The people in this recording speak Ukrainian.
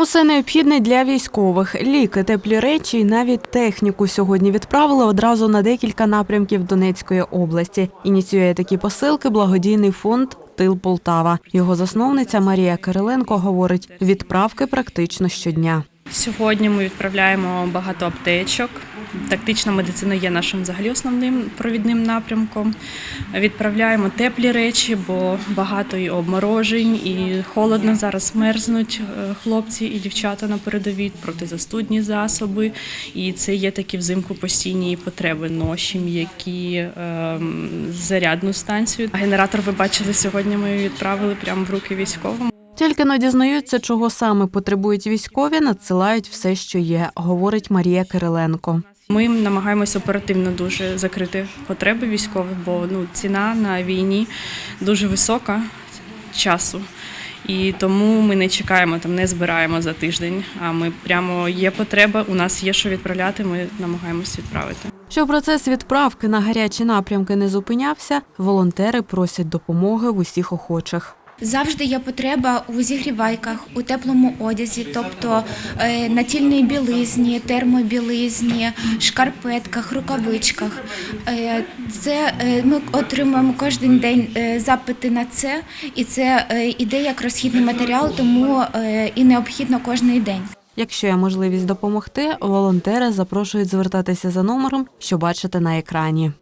Усе необхідне для військових. Ліки, теплі речі і навіть техніку сьогодні відправили одразу на декілька напрямків Донецької області. Ініціює такі посилки благодійний фонд Тил Полтава. Його засновниця Марія Кириленко говорить, відправки практично щодня. Сьогодні ми відправляємо багато аптечок. Тактична медицина є нашим взагалі основним провідним напрямком. Відправляємо теплі речі, бо багато і обморожень, і холодно зараз мерзнуть е, хлопці і дівчата на передовій, протизастудні засоби. І це є такі взимку постійні потреби ноші, м'які, ем, зарядну станцію. Генератор ви бачили сьогодні. Ми відправили прямо в руки військовим. Тільки но дізнаються, чого саме потребують військові, надсилають все, що є, говорить Марія Кириленко. Ми намагаємося оперативно дуже закрити потреби військових, бо ну ціна на війні дуже висока часу. І тому ми не чекаємо там, не збираємо за тиждень. А ми прямо є потреба. У нас є що відправляти. Ми намагаємось відправити. Щоб процес відправки на гарячі напрямки не зупинявся, волонтери просять допомоги в усіх охочих. Завжди є потреба у зігрівайках, у теплому одязі, тобто е, натільній білизні, термобілизні, шкарпетках, рукавичках. Е, Це е, ми отримуємо кожен день запити на це, і це іде як розхідний матеріал, тому і необхідно кожен день. Якщо є можливість допомогти, волонтери запрошують звертатися за номером, що бачите на екрані.